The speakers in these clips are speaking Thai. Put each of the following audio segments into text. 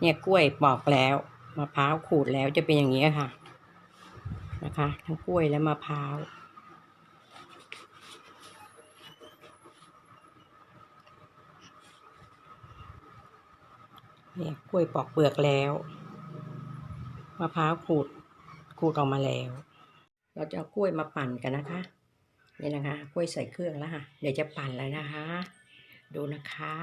เนี่ยกล้วยปอกแล้วมะพร้าวขูดแล้วจะเป็นอย่างนี้ค่ะ นะคะ ทั้งกล้วยและมะพร้าวเนี่ยกล้วยปอกเปลือกแล้วมะพร้าวขูดขูดออกมาแล้ว เราจะเอากล้วยมาปั่นกันนะคะนี่นะคะกล้วยใส่เครื่องแล้วค่ะ เดี๋ยวจะปั่นแล้วนะคะ ดูนะคะ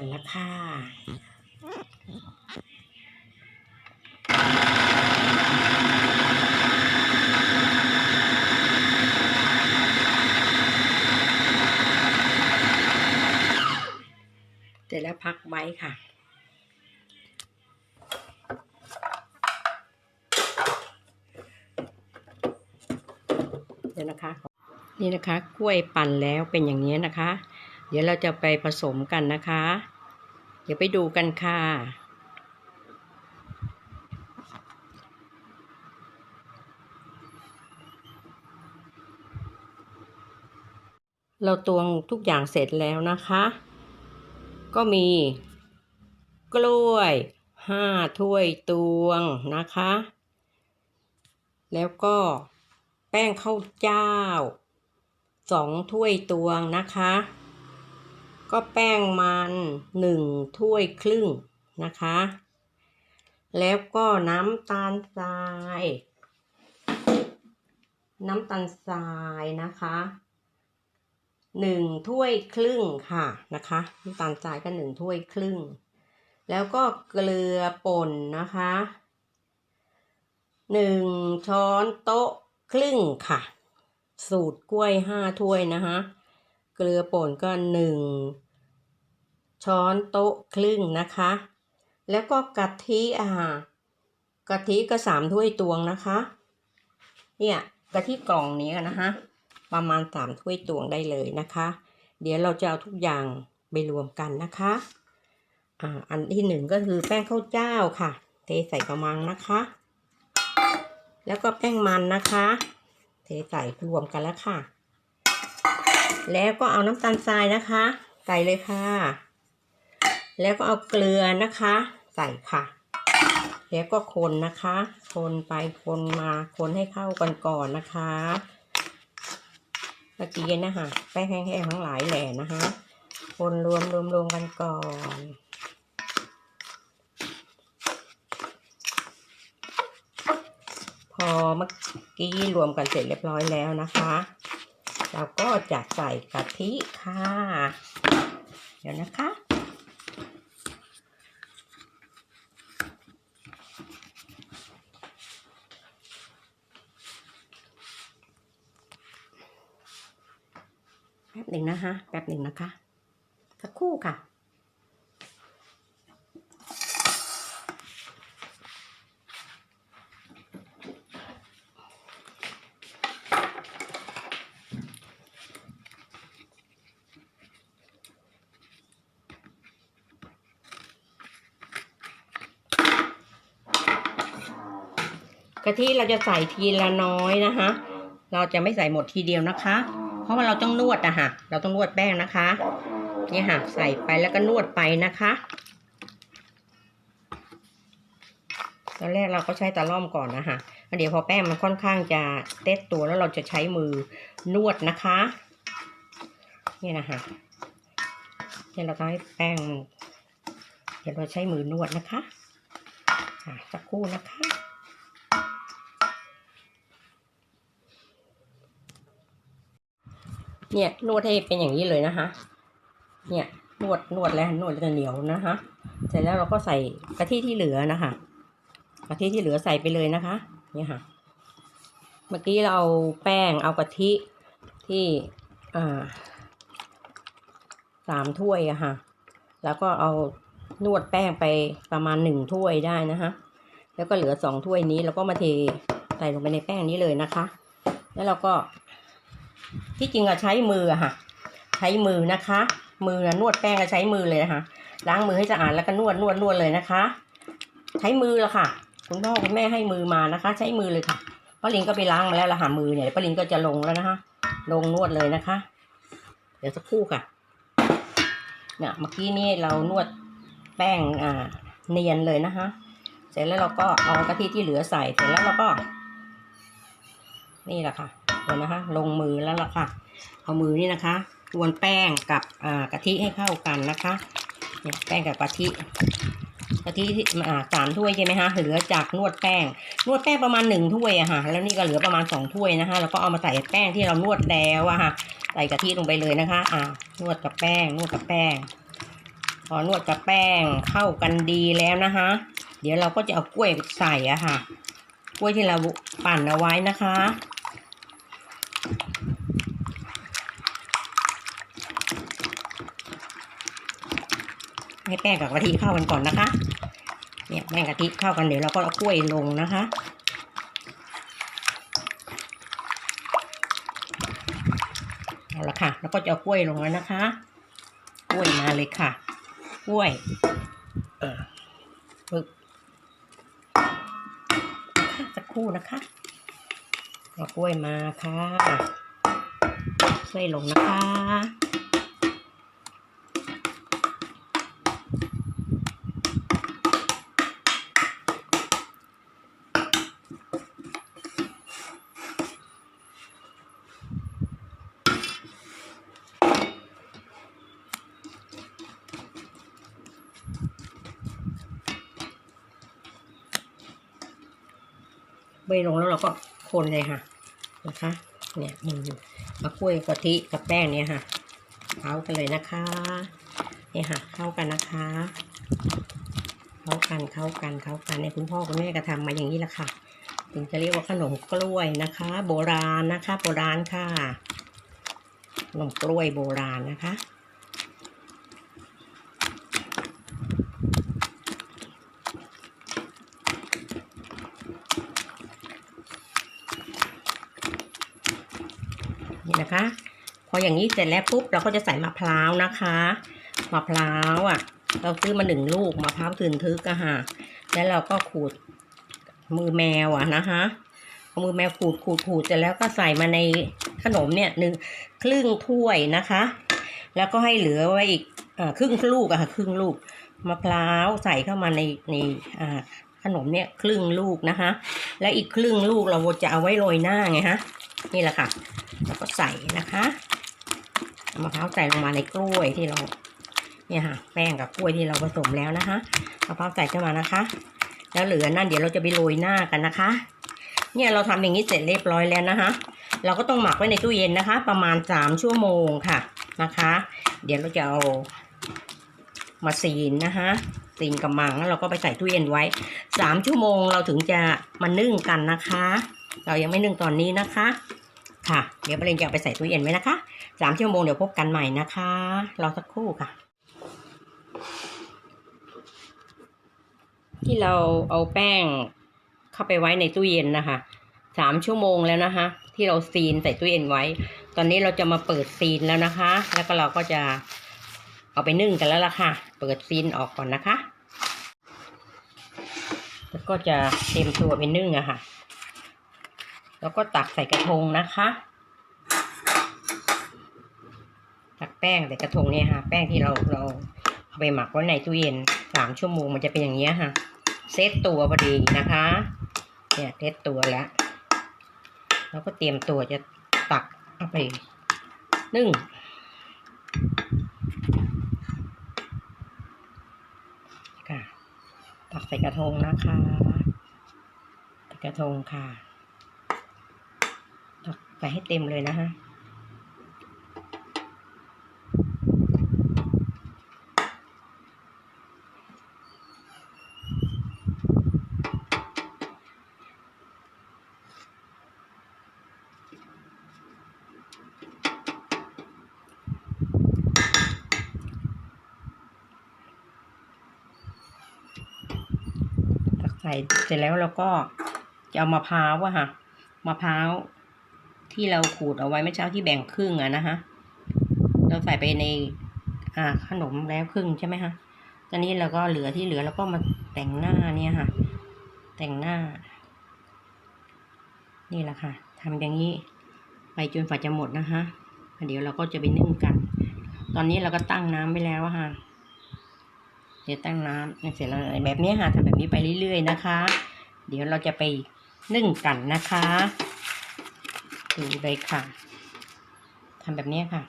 ปั่นล้วค่ะเสร็จแล้วพักไว้ค่ะ เดี๋ยวนะคะ นี่นะคะกล้วยปั่นแล้วเป็นอย่างนี้นะคะ เดี๋ยวเราจะไปผสมกันนะคะ เดี๋ยวไปดูกันค่ะ เราตวงทุกอย่างเสร็จแล้วนะคะ ก็มี กล้วยห้าถ้วยตวงนะคะ แล้วก็แป้งข้าวเจ้าสองถ้วยตวงนะคะ ก็แป้งมันหนึ่งถ้วยครึ่งนะคะ แล้วก็น้ำตาลทราย น้ำตาลทรายนะคะหนึ่งถ้วยครึ่งค่ะนะคะน้ำตาลทรายก็หนึ่งถ้วยครึ่ง แล้วก็เกลือป่นนะคะหนึ่งช้อนโต๊ะครึ่งค่ะ สูตรกล้วยห้าถ้วยนะคะ เกลือป่นก็หนึ่งช้อนโต๊ะครึ่งนะคะ แล้วก็กะทิอ่ากะทิก็สามถ้วยตวงนะคะ เนี่ยกะทิกล่องนี้นะคะประมาณสามถ้วยตวงได้เลยนะคะ เดี๋ยวเราจะเอาทุกอย่างไปรวมกันนะคะอ่าอันที่หนึ่งก็คือแป้งข้าวเจ้าค่ะ เทใส่กระมังนะคะ แล้วก็แป้งมันนะคะ เทใส่รวมกันแล้วค่ะ แล้วก็เอาน้ำตาลทรายนะคะ ใส่เลยค่ะ แล้วก็เอาเกลือนะคะ ใส่ค่ะ แล้วก็คนนะคะ คนไปคนมาคนให้เข้ากันก่อนนะคะเมื่อกี้นะคะแป้งแห้งๆทั้งหลายแหล่นะคะ คนรวมรวมรวมกันก่อนพอเมื่อกี้รวมกันเสร็จเรียบร้อยแล้วนะคะ เราก็จะใส่กะทิค่ะ เดี๋ยวนะคะ แป๊บหนึ่งนะคะ แป๊บหนึ่งนะคะ สักครู่ค่ะะทิเราจะใส่ทีละน้อยนะคะ เราจะไม่ใส่หมดทีเดียวนะคะ เพราะว่าเราต้องนวดอะค่ะเราต้องนวดแป้งนะคะนี่ค่ะใส่ไปแล้วก็นวดไปนะคะตอนแรกเราก็ใช้ตะล่อมก่อนนะคะแล้วเดี๋ยวพอแป้งมันค่อนข้างจะเต็ดตัวแล้วเราจะใช้มือนวดนะคะ นี่นะคะเนี่ยเราต้องให้แป้ง เดี๋ยวเราใช้มือนวดนะคะสักครู่นะคะ เนี่ยนวดให้เป็นอย่างนี้เลยนะคะ เนี่ยนวดนวดแล้วนวดจะเหนียวนะคะ เสร็จแล้วเราก็ใส่กะทิที่เหลือนะคะกะทิที่เหลือใส่ไปเลยนะคะ เนี่ยค่ะ เมื่อกี้เราเอาแป้งเอากะทิที่อ่าสามถ้วยอะค่ะ แล้วก็เอานวดแป้งไปประมาณหนึ่งถ้วยได้นะคะ แล้วก็เหลือสองถ้วยนี้เราก็มาเทใส่ลงไปในแป้งนี้เลยนะคะ แล้วเราก็ ที่จริงอะใช้มืออะค่ะ ใช้มือนะคะ มืออะนวดแป้งก็ใช้มือเลยนะคะล้างมือให้สะอาดแล้วก็นวดนวดนวดเลยนะคะ ใช้มือละค่ะ คุณพ่อคุณแม่ให้มือมานะคะ ใช้มือเลยค่ะป้าลินก็ไปล้างมาแล้วละค่ะมือเนี่ยป้าลินก็จะลงแล้วนะคะ ลงนวดเลยนะคะ เดี๋ยวสักครู่ค่ะเนี่ยเมื่อกี้นี่เรานวดแป้งอ่าเนียนเลยนะคะ เสร็จแล้วเราก็เอากะทิที่เหลือใส่เสร็จแล้วเราก็ นี่แหละค่ะ เดี๋ยวนะคะ ลงมือแล้วล่ะค่ะ เอามือนี่นะคะกวนแป้งกับกะทิให้เข้ากันนะคะเนี่ยแป้งกับกะทิกะทิสามถ้วยใช่ไหมคะเหลือจากนวดแป้ง นวดแป้งประมาณหนึ่งถ้วยอะค่ะแล้วนี่ก็เหลือประมาณสองถ้วยนะคะแล้วก็เอามาใส่แป้งที่เรานวดแล้วอะค่ะ ใส่กะทิลงไปเลยนะคะ อ่านวดกับแป้ง นวดกับแป้ง พอนวดกับแป้งเข้ากันดีแล้วนะคะ เดี๋ยวเราก็จะเอากล้วยใส่อะค่ะ กล้วยที่เราปั่นเอาไว้นะคะ ให้แป้งกับกะทิเข้ากันก่อนนะคะ เนี่ยแป้งกะทิเข้ากันเดี๋ยวเราก็เอากล้วยลงนะคะเอาละค่ะ แล้วก็จะเอากล้วยลงแล้วนะคะ กล้วยมาเลยค่ะ กล้วย เออปึ๊บค่ะสักครู่นะคะ เอากล้วยมาค่ะกล้ยลงนะคะใบลงแล้วเราก็ คนเลยค่ะนะคะเนี่ยมือเอากล้วยกะทิกับแป้งเนี่ยค่ะเข้ากันเลยนะคะเนี่ยค่ะเข้ากันนะคะ เข้ากันเข้ากันเข้ากันในยคุณพ่อคุณแม่ก็ทำมาอย่างนี้แหละค่ะถึงจะเรียกว่าขนมกล้วยนะคะ โบราณนะคะ โบราณค่ะขนมกล้วยโบราณนะคะ นะคะ พออย่างนี้เสร็จแล้วปุ๊บเราก็จะใส่มะพร้าวนะคะมะพร้าวอะ เราซื้อมาหนึ่งลูกมะพร้าวตื่นทึกอะค่ะ แล้วเราก็ขูดมือแมวอะนะคะเอามือแมวขูดขูดขูดเสร็จแล้วก็ใส่มาในขนมเนี่ยหนึ่งครึ่งถ้วยนะคะ แล้วก็ให้เหลือไว้อีกอครึ่งลูกอะค่ะครึ่งลูกมะพร้าวใส่เข้ามาในในขนมเนี่ยครึ่งลูกนะคะ และอีกครึ่งลูกเราจะเอาไว้โรยหน้าไงฮะนี่แหละค่ะ แล้วก็ใส่นะคะมะพร้าวใส่ลงมาในกล้วยที่เราเนี่ยค่ะแป้งกับกล้วยที่เราผสมแล้วนะคะมะพร้าวใส่เข้ามานะคะ แล้วเหลือนั่นเดี๋ยวเราจะไปโรยหน้ากันนะคะ เนี่ยเราทำอย่างนี้เสร็จเรียบร้อยแล้วนะคะ เราก็ต้องหมักไว้ในตู้เย็นนะคะ ประมาณสามชั่วโมงค่ะนะคะ เดี๋ยวเราจะเอามาซีนนะคะซีนกับมังแล้วเราก็ไปใส่ตู้เย็นไว้สามชั่วโมงเราถึงจะมานึ่งกันนะคะ เรายังไม่นึ่งตอนนี้นะคะ ค่ะ เดี๋ยวประเด็นจะเอาไปใส่ตู้เย็นไว้นะคะสามชั่วโมงเดี๋ยวพบกันใหม่นะคะ รอสักครู่ค่ะ ที่เราเอาแป้งเข้าไปไว้ในตู้เย็นนะคะสามชั่วโมงแล้วนะคะ ที่เราซีนใส่ตู้เย็นไว้ ตอนนี้เราจะมาเปิดซีนแล้วนะคะ แล้วก็เราก็จะเอาไปนึ่งกันแล้วล่ะค่ะ เปิดซีนออกก่อนนะคะ แล้วก็จะเตรียมตัวไปนึ่งอะค่ะ แล้วก็ตักใส่กระทงนะคะ ตักแป้งใส่กระทงเนี่ยค่ะ แป้งที่เราเราเอาไปหมักไว้ในตู้เย็นสามชั่วโมงมันจะเป็นอย่างเงี้ยค่ะ เซตตัวพอดีนะคะ เนี่ยเซตตัวแล้วแล้วก็เตรียมตัวจะตักเอาไปนึ่งค่ะตักใส่กระทงนะคะใส่กระทงค่ะ ใส่ให้เต็มเลยนะคะใส่เสร็จแล้วเราก็จะเอามะพร้าวอะค่ะมะพร้าว ที่เราขูดเอาไว้เมื่อเช้าที่แบ่งครึ่งอะนะคะเราใส่ไปใน อ่า ขนมแล้วครึ่งใช่ไหมคะตอนนี้เราก็เหลือที่เหลือแล้วก็มาแต่งหน้าเนี่ยค่ะ แต่งหน้า นี่แหละค่ะทำอย่างนี้ ไปจนฝาจะหมดนะคะเดี๋ยวเราก็จะไปนึ่งกัน ตอนนี้เราก็ตั้งน้ำไว้แล้วค่ะ เดี๋ยวตั้งน้ำเสร็จแล้วแบบนี้ค่ะทำแบบนี้ไปเรื่อยๆนะคะ เดี๋ยวเราจะไปนึ่งกันนะคะ ดูเลยค่ะทำแบบนี้ค่ะ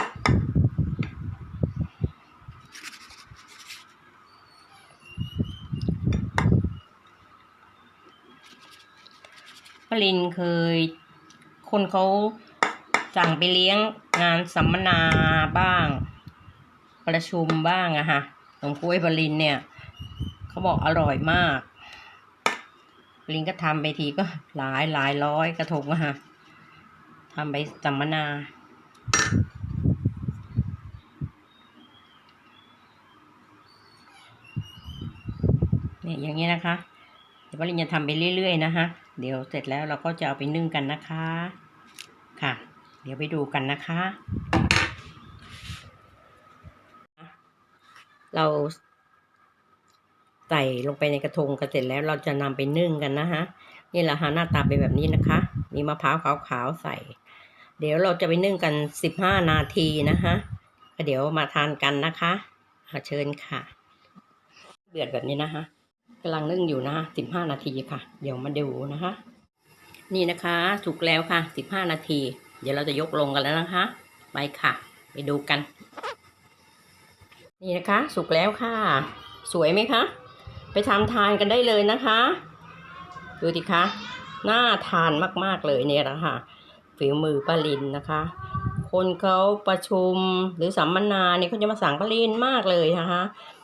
ปรินเคย คนเขาสั่งไปเลี้ยงงานสัมมนาบ้าง ประชุมบ้างอะค่ะหลวงกล้วยปรินเนี่ย เขาบอกอร่อยมากปรินก็ทำไปทีก็หลายหลายร้อยกระทงอะค่ะ ทำไปสัมมนาเนี่ยอย่างนี้นะคะ เดี๋ยวปริญจะทำไปเรื่อยๆนะคะ เดี๋ยวเสร็จแล้วเราก็จะเอาไปนึ่งกันนะคะ ค่ะ เดี๋ยวไปดูกันนะคะ เราใส่ลงไปในกระทงกันเสร็จแล้วเราจะนำไปนึ่งกันนะคะนี่แหละค่ะหน้าตาเป็นแบบนี้นะคะ มีมะพร้าวขาวๆใส่ เดี๋ยวเราจะไปนึ่งกันสิบห้านาทีนะคะเดี๋ยวมาทานกันนะคะอ่าเชิญค่ะเดือดแบบนี้นะคะกำลังนึ่งอยู่นะคะสิบห้านาทีค่ะ เดี๋ยวมาดูนะคะ นี่นะคะสุกแล้วค่ะสิบห้านาที เดี๋ยวเราจะยกลงกันแล้วนะคะ ไปค่ะ ไปดูกัน นี่นะคะสุกแล้วค่ะ สวยไหมคะ ไปทำทานกันได้เลยนะคะ ดูดิคะ น่าทานมากๆเลยเนี่ยนะคะ ฝีมือป้าลินนะคะ คนเขาประชุมหรือสัมมนาเนี่ยเขาจะมาสั่งป้าลินมากเลยนะคะ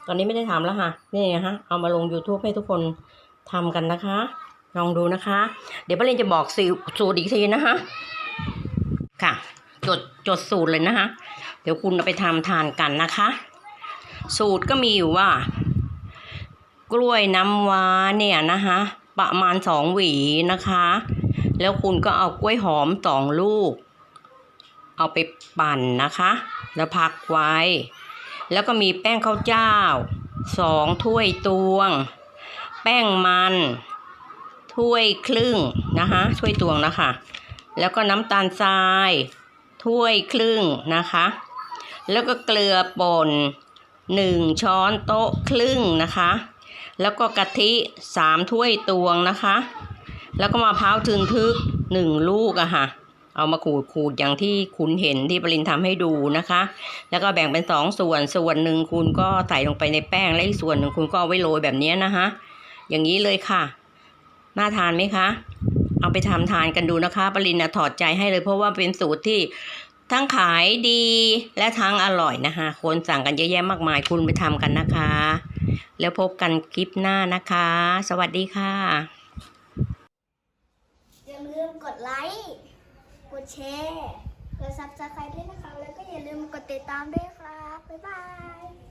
ตอนนี้ไม่ได้ทำแล้วค่ะนี่ไงฮะเอามาลง YouTube ให้ทุกคนทำกันนะคะ ลองดูนะคะ เดี๋ยวป้าลินจะบอกสูตรอีกทีนะคะ ค่ะ จดจดสูตรเลยนะคะ เดี๋ยวคุณไปทำทานกันนะคะ สูตรก็มีอยู่ว่า กล้วยน้ำว้าเนี่ยนะคะประมาณสองหวีนะคะ แล้วคุณก็เอากล้วยหอมสองลูก เอาไปปั่นนะคะ แล้วพักไว้ แล้วก็มีแป้งข้าวเจ้าสองถ้วยตวง แป้งมันถ้วยครึ่งนะคะถ้วยตวงนะคะ แล้วก็น้ำตาลทรายถ้วยครึ่งนะคะ แล้วก็เกลือป่นหนึ่งช้อนโต๊ะครึ่งนะคะ แล้วก็กะทิสามถ้วยตวงนะคะ แล้วก็มะพร้าวถึงทึกหนึ่งลูกอะค่ะ เอามาขูดขูดอย่างที่คุณเห็นที่ปรินทำให้ดูนะคะ แล้วก็แบ่งเป็นสองส่วนส่วนหนึ่งคุณก็ใส่ลงไปในแป้งและอีกส่วนหนึ่งคุณก็เอาไว้โรยแบบนี้นะคะอย่างนี้เลยค่ะ น่าทานไหมคะ เอาไปทำทานกันดูนะคะ ปรินนะถอดใจให้เลยเพราะว่าเป็นสูตรที่ทั้งขายดีและทั้งอร่อยนะคะ คนสั่งกันเยอะแยะมากมายคุณไปทำกันนะคะ แล้วพบกันคลิปหน้านะคะ สวัสดีค่ะ กดไลค์ กดแชร์ กดซับสไครต์ด้วยนะคะ แล้วก็อย่าลืมกดติดตามด้วยครับ บ๊ายบาย